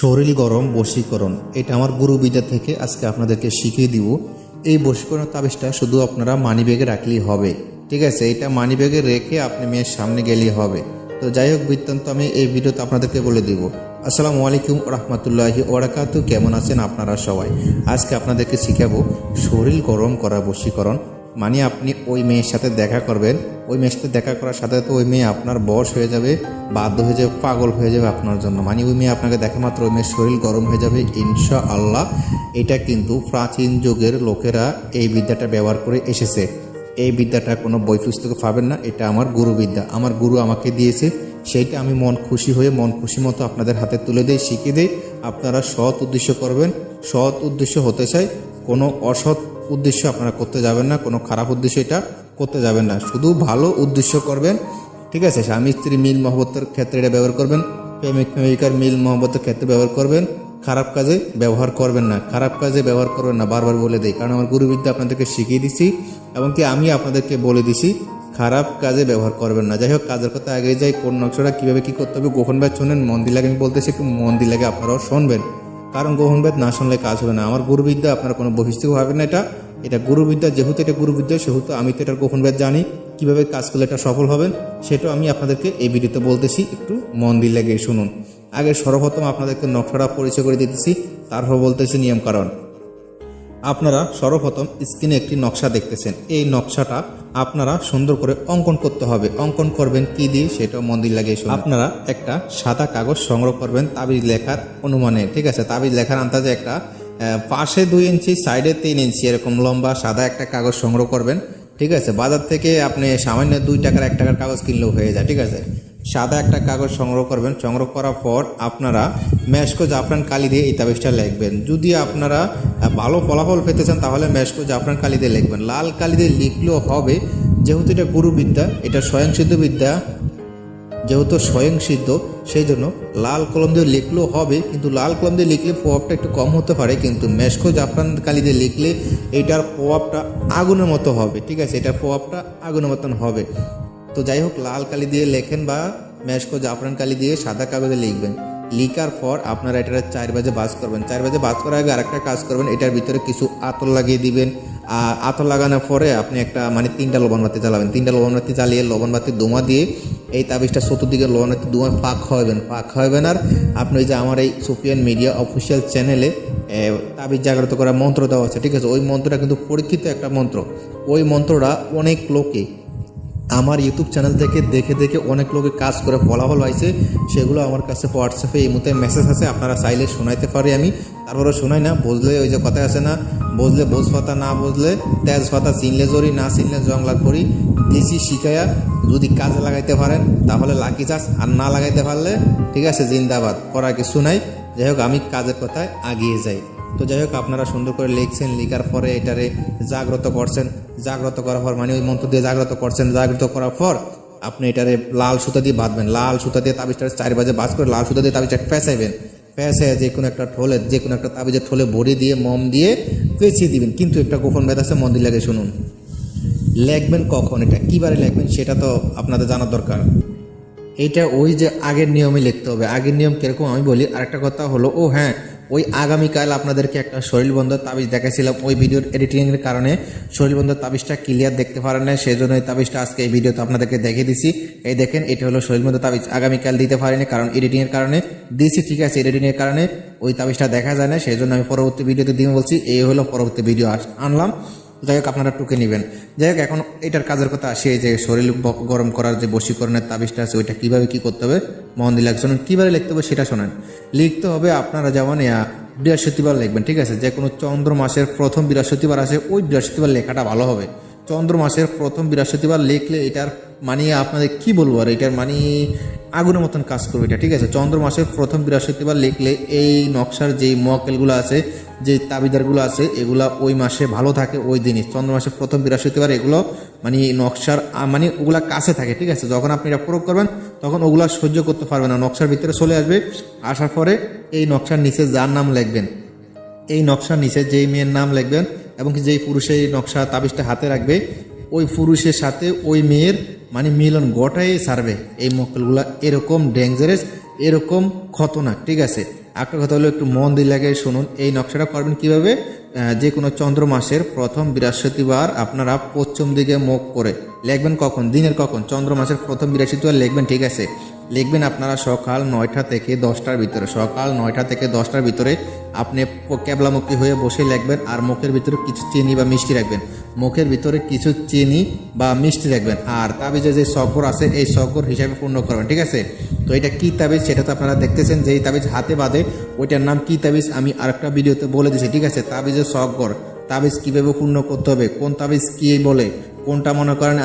শরীর গরম, বশীকরণ। এটা আমার গুরু গুরুবিদ্যা থেকে আজকে আপনাদেরকে শিখিয়ে দিব। এই বশীকরণ তাবিজটা শুধু আপনারা মানি ব্যাগে রাখলেই হবে। ঠিক আছে? এটা মানি ব্যাগে রেখে আপনি মেয়ের সামনে গেলেই হবে। তো যাই হোক, বৃত্তান্ত, আমি এই ভিডিওতে আপনাদেরকে বলে দিব। আসসালামু আলাইকুম রহমতুল্লাহি ওরাকাতু কেমন আছেন আপনারা সবাই? আজকে আপনাদেরকে শিখাবো শরীর গরম করা বশীকরণ। মানে আপনি ওই মেয়ের সাথে দেখা করবেন। ওই মেয়ের সাথে দেখা করার সাথে তো ওই মেয়ে আপনার বশ হয়ে যাবে, বাধ্য হয়ে যাবে, পাগল হয়ে যাবে আপনার জন্য। মানে ওই মেয়ে আপনাকে দেখা মাত্র ওই মেয়ের শরীর গরম হয়ে যাবে ইনশা আল্লাহ এটা কিন্তু প্রাচীন যুগের লোকেরা এই বিদ্যাটা ব্যবহার করে এসেছে। এই বিদ্যাটা কোনো বই পুস্তকে পাবেন না, এটা আমার গুরু বিদ্যা। আমার গুরু আমাকে দিয়েছে, সেইটা আমি মন খুশি হয়ে, মন খুশি মতো আপনাদের হাতে তুলে দেই, শিখিয়ে দেই। আপনারা সৎ উদ্দেশ্য করবেন, সৎ উদ্দেশ্য হতে চাই, কোনো অসৎ উদ্দেশ্য আপনারা করতে যাবেন না, কোনো খারাপ উদ্দেশ্য এটা করতে যাবেন না। শুধু ভালো উদ্দেশ্য করবেন, ঠিক আছে? স্বামী, স্ত্রী, মিল, মহব্বতের ক্ষেত্রে এটা ব্যবহার করবেন, প্রেমিক, প্রেমিকার মিল, মহব্বতের ক্ষেত্রে ব্যবহার করবেন, খারাপ কাজে ব্যবহার করবেন না। খারাপ কাজে ব্যবহার করবেন না, বারবার বলে দেই, কারণ আমার গুরুবিদ্যা আপনাদেরকে শিখিয়ে দিছি, এবং কি আমি আপনাদেরকে বলে দিছি, খারাপ কাজে ব্যবহার করবেন না। যাই হোক, কাজের কথা আগে যাই, কোন নকশাটা কীভাবে কী করতে হবে, গোপন ব্যাচ শোনেন, মন দিলাগে আমি বলতেছি, একটু মন দিলাগে আপনারাও শুনবেন। কারণ গ্রহণ বেদ না শুনলে কাজ হবে না। আমার গুরুবিদ্যা, আপনারা কোনো বহিষ্ঠ ভাবেন না এটা। এটা গুরুবিদ্যা, যেহেতু এটা গুরুবিদ্যা, সেহেতু আমি তো এটার বেদ জানি। কীভাবে কাজ করলে এটা সফল হবেন, সেটাও আমি আপনাদেরকে এই ভিডিওতে বলতেছি। একটু মন দিয়ে লেগে শুনুন। আগে সর্বপ্রথম আপনাদেরকে নকশাটা পরিচয় করে দিতেছি। তারপর বলতেছি নিয়ম কারণ আপনারা সর্বপ্রথম স্ক্রিনে একটি নকশা দেখতেছেন। এই নকশাটা আপনারা সুন্দর করে অঙ্কন করতে হবে। অঙ্কন করবেন কি দিয়ে? সেটাও মন্দির শুনুন। আপনারা একটা সাদা কাগজ সংগ্রহ করবেন তাবিজ লেখার অনুমানে, ঠিক আছে? তাবিজ লেখার আন্দাজে একটা পাশে দুই ইঞ্চি, সাইডে তিন ইঞ্চি এরকম লম্বা সাদা একটা কাগজ সংগ্রহ করবেন, ঠিক আছে? বাজার থেকে আপনি সামান্য দুই টাকার, এক টাকার কাগজ কিনলেও হয়ে যায়, ঠিক আছে? সাদা একটা কাগজ সংগ্রহ করবেন। সংগ্রহ করার পর আপনারা মেশকো জাফরান কালি দিয়ে এই তাবিজটা লিখবেন। যদি আপনারা ভালো ফলাফল পেতে চান, তাহলে মেশকো জাফরান কালি দিয়ে লিখবেন। লাল কালি দিয়ে লিখলেও হবে, যেহেতু এটা গুরুবিদ্যা, এটা স্বয়ংসিদ্ধ বিদ্যা, যেহেতু স্বয়ংসিদ্ধ সেই জন্য লাল কলম দিয়ে লিখলেও হবে, কিন্তু লাল কলম দিয়ে লিখলে প্রভাবটা একটু কম হতে পারে, কিন্তু মেশকো জাফরান কালি দিয়ে লিখলে এটার প্রভাবটা আগুনের মতো হবে, ঠিক আছে? এটার প্রভাবটা আগুনের মতন হবে। তো যাই হোক, লাল কালি দিয়ে লেখেন বা মেশকো জাফরান কালি দিয়ে সাদা কাগজে লিখবেন। লিখার পর আপনারা এটা চার বাজে বাস করবেন। চার বাজে বাস করার আগে আরেকটা কাজ করবেন, এটার ভিতরে কিছু আতর লাগিয়ে দিবেন। আর আতর লাগানোর পরে আপনি একটা মানে তিনটা লবণ বাতি জ্বালাবেন। তিনটা লবণ বাতি জ্বালিয়ে লবণ বাতি দোমা দিয়ে এই তাবিজটা চতুর্দিকে লবণ বাতি দোমা পাক খাওয়াবেন পাক খাওয়াবেন আর আপনি যে আমার এই সুফিয়ান মিডিয়া অফিসিয়াল চ্যানেলে তাবিজ জাগ্রত করার মন্ত্র দেওয়া আছে, ঠিক আছে? ওই মন্ত্রটা কিন্তু পরীক্ষিত একটা মন্ত্র। ওই মন্ত্রটা অনেক লোকে আমার ইউটিউব চ্যানেল থেকে দেখে দেখে অনেক লোকে কাজ করে ফলাফল পাইছে, সেগুলো আমার কাছে হোয়াটসঅ্যাপে এই মুহূর্তে মেসেজ আছে, আপনারা চাইলে শোনাইতে পারি আমি। তারপরে শোনাই না, বুঝলে ওই যে কথা আছে না, বুঝলে বোঝ পাতা না বুঝলে তেজ পাতা চিনলে জরি, না চিনলে জংলা করি দিছি শিখাইয়া যদি কাজে লাগাইতে পারেন, তাহলে লাকি চাষ, আর না লাগাইতে পারলে, ঠিক আছে, জিন্দাবাদ, করার কিছু নাই। যাই হোক, আমি কাজের কথায় আগিয়ে যাই। তো যাই হোক, আপনারা সুন্দর করে লিখছেন, লিখার পরে এটারে জাগ্রত করছেন। জাগ্রত করার পর মানে ওই মন্ত্র দিয়ে জাগ্রত করছেন। জাগ্রত করার পর আপনি এটারে লাল সুতা দিয়ে বাঁধবেন। লাল সুতা দিয়ে তাবিজটা চার বাজে বাজ করে লাল সুতা দিয়ে তাবিজটা পেঁচাইবেন পেঁচে যে কোনো একটা ঠোলে, যে কোনো একটা তাবিজের ঠোলে ভরি দিয়ে, মম দিয়ে পেঁচিয়ে দিবেন। কিন্তু একটা গোপন বেদ আছে, মন্দির লাগে শুনুন। লিখবেন কখন? এটা কীবারে লিখবেন, সেটা তো আপনাদের জানার দরকার। এইটা ওই যে আগের নিয়মে লিখতে হবে। আগের নিয়ম কীরকম আমি বলি, আরেকটা কথা হলো, ও হ্যাঁ ওই আগামীকাল আপনাদেরকে একটা শরীর শরীরবন্ধ তাবিজ দেখাছিলাম ওই ভিডিওর এডিটিংয়ের কারণে শরীর শরীরবন্ধ তাবিজটা ক্লিয়ার দেখতে পারেন না সেই জন্য এই তাবিজটা আজকে এই ভিডিওতে আপনাদেরকে দেখিয়ে দিছি। এই দেখেন, এটা হলো শরীর শরীরবন্ধ তাবিজ। আগামীকাল দিতে পারিনি কারণ এডিটিংয়ের কারণে। দিছি, ঠিক আছে এডিটিংয়ের কারণে। ওই তাবিজটা দেখা যায় না সেই জন্য আমি পরবর্তী ভিডিওতে দিয়ে বলছি, এই হলো পরবর্তী ভিডিও আনলাম। যাই হোক, আপনারা টুকে নেবেন। যাই হোক, এখন এটার কাজের কথা আসে যে শরীর গরম করার যে বশীকরণের তাবিজটা আছে, ওইটা কীভাবে কী করতে হবে? মন লাগছে। শোনেন কীভাবে লিখতে হবে সেটা শোনেন। লিখতে হবে আপনারা যেমন বৃহস্পতিবার লিখবেন, ঠিক আছে? যে কোনো চন্দ্র মাসের প্রথম বৃহস্পতিবার আছে ওই বৃহস্পতিবার লেখাটা ভালো হবে। চন্দ্র মাসের প্রথম বৃহস্পতিবার লিখলে এটার মানে আপনাদের কি বলব আর, এটার মানে আগুনের মতন কাজ করবে এটা, ঠিক আছে? চন্দ্র মাসের প্রথম বৃহস্পতিবার লিখলে এই নকশার যেই মক্কেলগুলো আছে যে তাবিদারগুলো আছে, এগুলা ওই মাসে ভালো থাকে, ওই দিনই। চন্দ্র মাসের প্রথম বৃহস্পতিবার এগুলো মানে নকশার মানে ওগুলা কাছে থাকে, ঠিক আছে? যখন আপনি এটা প্রয়োগ করবেন, তখন ওগুলা সহ্য করতে পারবে না। নকশার ভিতরে চলে আসবে, আসার পরে এই নকশার নিচে যার নাম লিখবেন, এই নকশার নিচে যেই মেয়ের নাম লিখবেন, এবং যেই পুরুষে এই নকশা তাবিজটা হাতে রাখবে, ওই পুরুষের সাথে ওই মেয়ের মানে মিলন গোটাই সারবে। এই মক্কেলগুলা এরকম ডেঞ্জারাস এরকম খতরনাক, ঠিক আছে? একটা কথা হলো, একটু মন দিয়ে লাগে শুনুন। এই নকশাটা করবেন কীভাবে? যে কোনো চন্দ্র মাসের প্রথম বৃহস্পতিবার আপনারা পশ্চিম দিকে মুখ করে লিখবেন কখন? দিনের কখন? চন্দ্র মাসের প্রথম বৃহস্পতিবার লিখবেন, ঠিক আছে? লিখবেন আপনারা সকাল নয়টা থেকে দশটার ভিতরে। সকাল নয়টা থেকে দশটার ভিতরে আপনি ক্যাবলামুখী হয়ে বসে লিখবেন আর মুখের ভিতরে কিছু চিনি বা মিষ্টি রাখবেন। মুখের ভিতরে কিছু চিনি বা মিষ্টি রাখবেন। আর তাবিজে যে সকর আছে, এই সকর হিসাবে পূর্ণ করবেন, ঠিক আছে? তো এটা কী তাবিজ সেটা তো আপনারা দেখতেছেন যে এই তাবিজ হাতে বাঁধে, ওইটার নাম কি তাবিজ আমি আরেকটা ভিডিওতে বলে দিয়েছি ঠিক আছে? তাবিজের সকর তাবিজ কীভাবে পূর্ণ করতে হবে, কোন তাবিজ কী বলে, কোনটা মনে করেন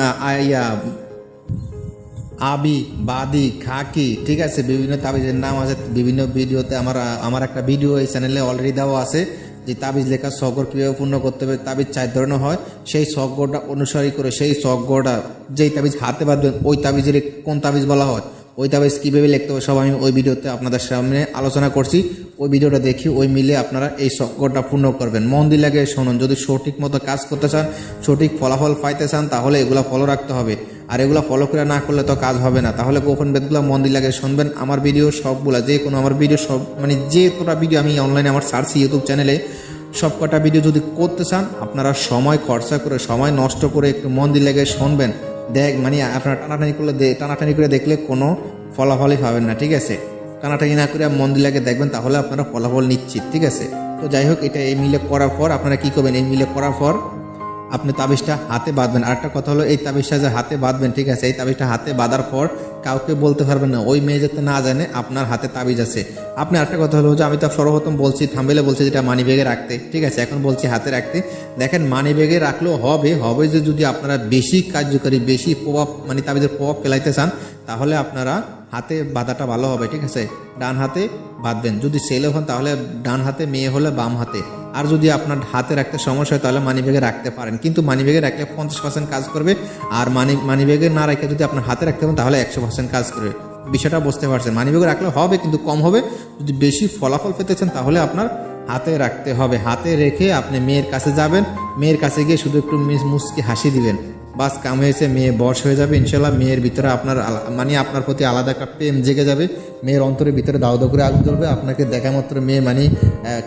আবি, বাদি, খাকি, ঠিক আছে, বিভিন্ন তাবিজের নাম আছে, বিভিন্ন ভিডিওতে আমার আমার একটা ভিডিও এই চ্যানেলে অলরেডি দেওয়া আছে, যে তাবিজ লেখা সগর কীভাবে পূর্ণ করতে হবে, তাবিজ চার ধরনের হয়, সেই সগরটা অনুসারী করে, সেই সগরটা যেই তাবিজ হাতে বাঁধবেন ওই তাবিজের কোন তাবিজ বলা হয়, ওই তাবিজ কীভাবে লিখতে হবে, সব আমি ওই ভিডিওতে আপনাদের সামনে আলোচনা করছি, ওই ভিডিওটা দেখি, ওই মিলে আপনারা এই সকরটা পূর্ণ করবেন। মন লাগে শুনুন, যদি সঠিক মতো কাজ করতে চান, সঠিক ফলাফল পাইতে চান, তাহলে এগুলো ফলো রাখতে হবে। আর এগুলো ফলো করে না করলে তো কাজ হবে না। তাহলে গোপন বেদগুলো মন দিয়ে লাগে শুনবেন, আমার ভিডিও সবগুলা, যে কোনো আমার ভিডিও সব মানে যে কটা ভিডিও আমি অনলাইনে আমার সার্চি ইউটিউব চ্যানেলে সব কটা ভিডিও যদি করতে চান, আপনারা সময় খরচা করে, সময় নষ্ট করে একটু মন দিয়ে লেগে শুনবেন। দেখ মানে আপনারা টানাটানি করলে টানাটানি করে দেখলে কোনো ফলাফলই পাবেন না, ঠিক আছে? টানাটানি না করে মন দিয়ে লাগে দেখবেন, তাহলে আপনারা ফলাফল নিশ্চিত, ঠিক আছে? তো যাই হোক, এটা এই মিলে করার পর আপনারা কী করবেন? এই মিলে করার পর আপনি তাবিজটা হাতে বাঁধবেন। আরেকটা কথা হলো, এই তাবিজটা যে হাতে বাঁধবেন, ঠিক আছে, এই তাবিজটা হাতে বাঁধার পর কাউকে বলতে পারবেন না। ওই মেয়ে যাতে না জানে, আপনার হাতে তাবিজ আছে। আপনি আরেকটা কথা হলো, যে আমি তো সর্বপ্রথম বলছি, থাম্বেলে বলছি যেটা মানি ব্যাগে রাখতে। ঠিক আছে, এখন বলছি হাতে রাখতে। দেখেন, মানি ব্যাগে রাখলেও হবে হবে যে যদি আপনারা বেশি কার্যকরী, বেশি প্রভাব মানে তাবিজের প্রভাব ফেলাইতে চান, তাহলে আপনারা হাতে বাঁধাটা ভালো হবে, ঠিক আছে? ডান হাতে বাঁধবেন। যদি ছেলে হন, তাহলে ডান হাতে, মেয়ে হলে বাম হাতে। আর যদি আপনার হাতে রাখতে সমস্যা হয়, তাহলে মানি ব্যাগে রাখতে পারেন। কিন্তু মানি ব্যাগে রাখলে পঞ্চাশ পার্সেন্ট কাজ করবে, আর মানি মানি ব্যাগে না রেখে যদি আপনার হাতে রাখতে পারেন, তাহলে একশো পার্সেন্ট কাজ করবে। বিষয়টা বুঝতে পারছেন। মানি ব্যাগে রাখলে হবে, কিন্তু কম হবে। যদি বেশি ফলাফল পেতে চান, তাহলে আপনার হাতে রাখতে হবে। হাতে রেখে আপনি মেয়ের কাছে যাবেন, মেয়ের কাছে গিয়ে শুধু একটু মিস- মুচকি হাসি দিবেন। বাস কাম হয়েছে, মেয়ে বশ হয়ে যাবে, ইনশাল্লাহ মেয়ের ভিতরে আপনার মানে আপনার প্রতি আলাদা একটা প্রেম জেগে যাবে, মেয়ের অন্তরের ভিতরে দাও দাও করে আগুন জ্বলবে, আপনাকে দেখা মাত্র মেয়ে মানে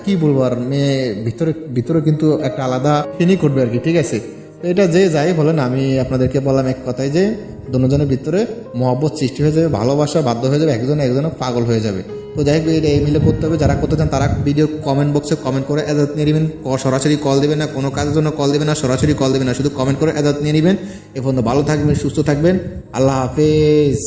কি বলব আর, মেয়ে ভিতরে ভিতরে কিন্তু একটা আলাদা ফিনি করবে আর কি, ঠিক আছে? তো এটা যে যাই বলেন আমি আপনাদেরকে বললাম এক কথায় যে, দুজনের ভিতরে মহব্বত সৃষ্টি হয়ে যাবে, ভালোবাসা বাধ্য হয়ে যাবে, একজন একজন পাগল হয়ে যাবে। তো যাই হোক এটা এমএলএ করতে হবে, যারা করতে চান তারা ভিডিও কমেন্ট বক্সে কমেন্ট করে অ্যাজাত নিয়ে নেবেন সরাসরি কল দেবেন না, কোনো কাজের জন্য কল দেবেন না, সরাসরি কল দেবেন না, শুধু কমেন্ট করে অ্যাজাত নিয়ে নেবেন এ পর্যন্ত ভালো থাকবেন, সুস্থ থাকবেন, আল্লাহ হাফেজ।